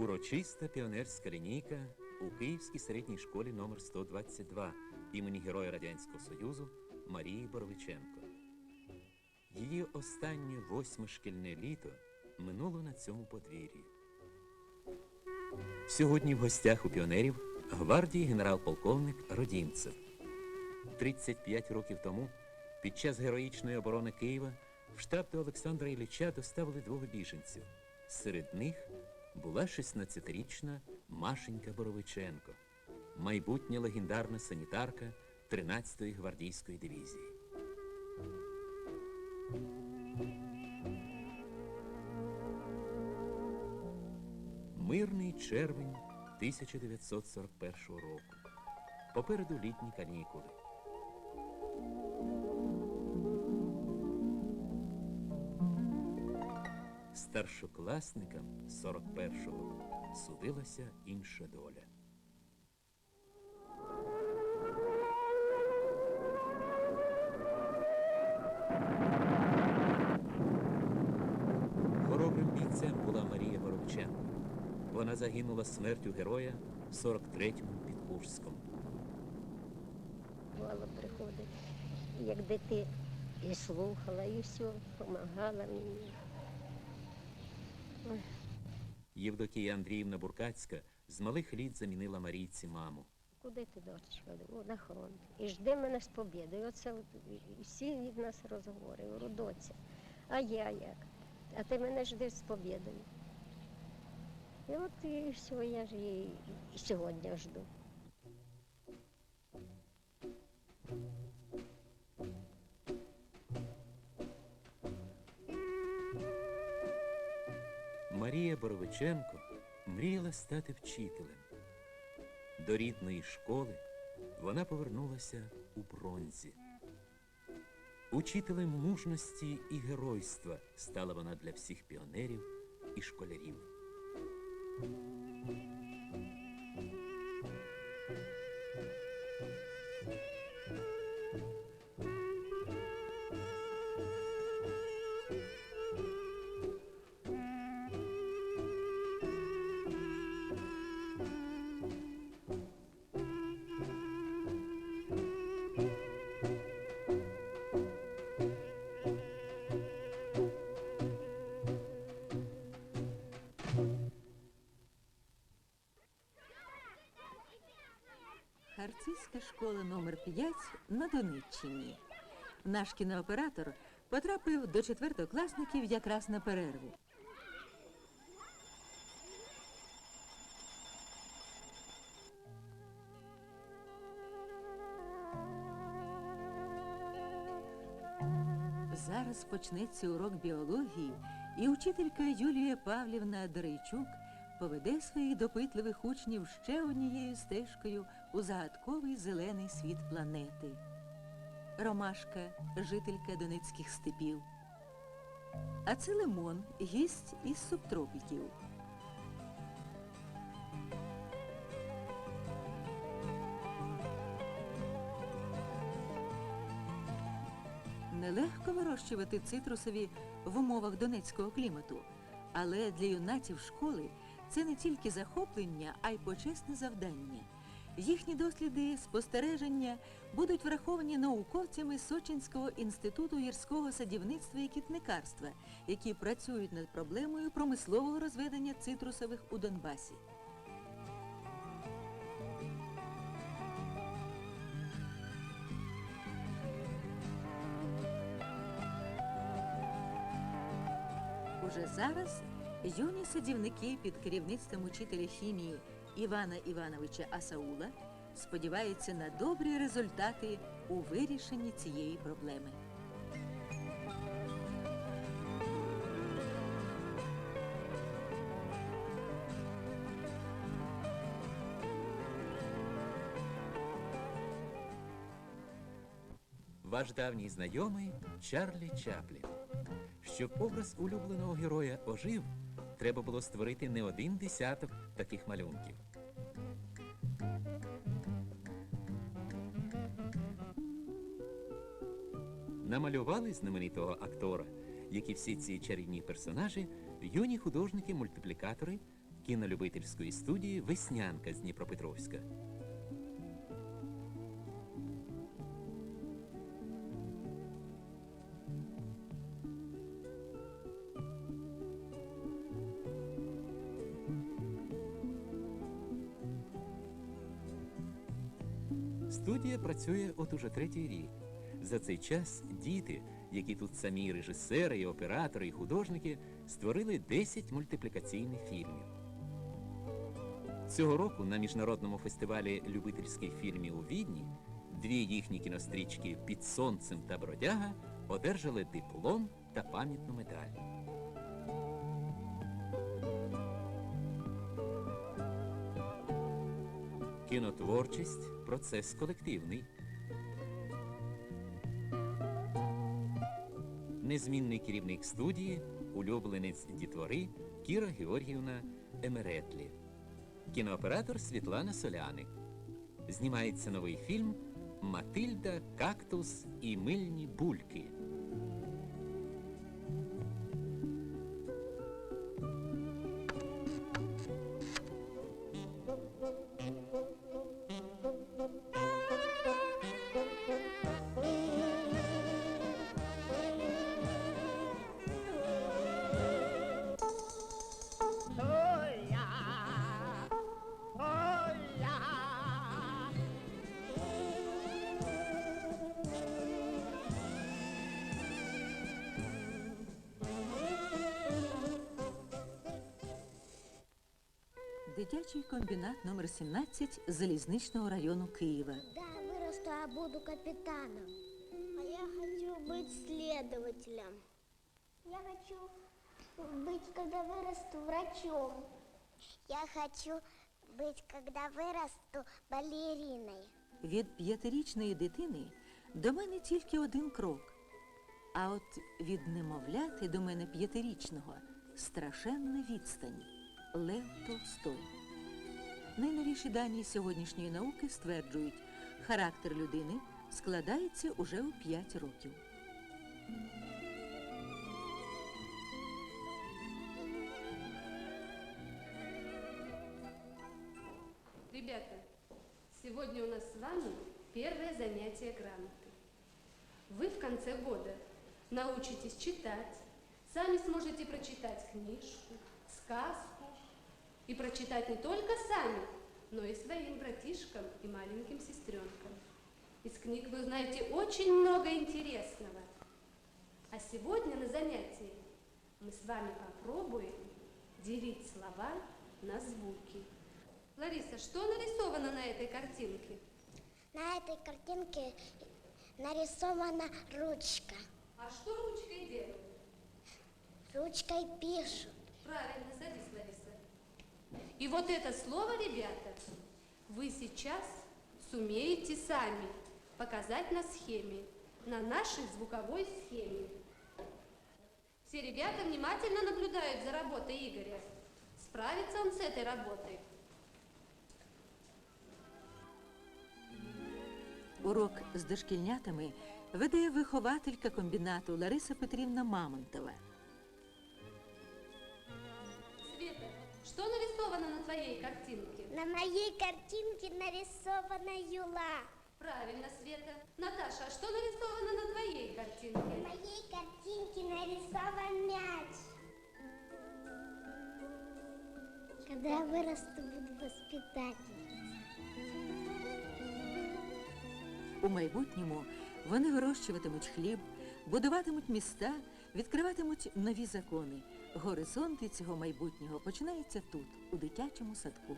Урочиста піонерська лінійка у Київській середній школі номер 122 імені Героя Радянського Союзу Марії Боровиченко. Її останнє восьме шкільне літо минуло на цьому подвір'ї. Сьогодні в гостях у піонерів гвардії генерал-полковник Родімцев. 35 років тому, під час героїчної оборони Києва, в штаб до Олександра Ілліча доставили двох біженців. Серед них була 16-річна Машенька Боровиченко, майбутня легендарна санітарка 13-ї гвардійської дивізії. Мирний червень 1941 року. Попереду літні канікули. Старшокласникам 41-го судилася інша доля. Хоробрим бійцем була Марія Боровченко. Вона загинула смертю героя в 43-му під Курськом. Бувало приходить, як дити, і слухала, і все, допомагала мені. Євдокія Андріївна Буркацька з малих літ замінила Марійці маму. Куди ти, дочечка? О, на фронт. І жди мене з побідою. Оце всі від нас розговори, доця. А я як? А ти мене жди з побідою. І от і все, я ж її сьогодні жду. Боровиченко мріяла стати вчителем. До рідної школи вона повернулася у бронзі. Учителем мужності і геройства стала вона для всіх піонерів і школярів. Харцизька школа номер 5 на Донеччині. Наш кінооператор потрапив до четвертокласників якраз на перерву. Зараз почнеться урок біології, і учителька Юлія Павлівна Дорейчук поведе своїх допитливих учнів ще однією стежкою у загадковий зелений світ планети. Ромашка, жителька донецьких степів. А це лимон, гість із субтропіків. Нелегко вирощувати цитрусові в умовах донецького клімату, але для юнатів школи це не тільки захоплення, а й почесне завдання. Їхні досліди, спостереження будуть враховані науковцями Сочинського інституту гірського садівництва і кітникарства, які працюють над проблемою промислового розведення цитрусових у Донбасі. Уже зараз юні садівники під керівництвом учителя хімії Івана Івановича Асаула сподіваються на добрі результати у вирішенні цієї проблеми. Ваш давній знайомий Чарлі Чаплін. Щоб образ улюбленого героя ожив, треба було створити не один десяток таких малюнків. Намалювали знаменитого актора, як і всі ці чарівні персонажі, юні художники-мультиплікатори кінолюбительської студії Веснянка з Дніпропетровська. Студія працює от уже третій рік. За цей час діти, які тут самі режисери, і оператори, і художники, створили 10 мультиплікаційних фільмів. Цього року на міжнародному фестивалі любительських фільмів у Відні дві їхні кінострічки Під сонцем та бродяга одержали диплом та пам'ятну медаль. Кінотворчість процес колективний. Незмінний керівник студії, улюбленець дітвори Кіра Георгіївна Емеретлі. Кінооператор Світлана Соляник. Знімається новий фільм Матильда, кактус і мильні бульки. Дитячий комбінат номер 17 залізничного району Києва. Да, вырасту, а буду капитаном. А я хочу быть следователем. Я хочу быть, когда вырасту, врачом. Я хочу быть, когда вырасту, балериной. Від п'ятирічної дитини до мене тільки один крок. А от від немовляти до мене п'ятирічного страшенна відстань. Лев Толстой. Найновіші дані сьогоднішньої науки стверджують, характер людини складається уже у 5 років. Ребята, сегодня у нас с вами первое занятие грамоты. Вы в конце года научитесь читать, сами сможете прочитать книжку, сказку и прочитать не только сами, но и своим братишкам и маленьким сестренкам. Из книг вы узнаете очень много интересного. А сегодня на занятии мы с вами попробуем делить слова на звуки. Лариса, что нарисовано на этой картинке? На этой картинке нарисована ручка. А что ручкой делают? Ручкой пишут. Правильно, садись, Лариса. И вот это слово, ребята, вы сейчас сумеете сами показать на схеме, на нашей звуковой схеме. Все ребята внимательно наблюдают за работой Игоря. Справится он с этой работой? Урок з дошкільнятами веде вихователька комбінату Лариса Петрівна Мамонтова. Твоей картинке? На моей картинке нарисована юла. Правильно, Света. Наташа, а что нарисовано на твоей На картинке? моей картинке нарисован мяч. Когда я вырасту, буду воспитателем. У майбутньому вони вирощуватимуть хліб, будуватимуть міста, відкриватимуть нові закони. Горизонти цього майбутнього починаються тут, у дитячому садку.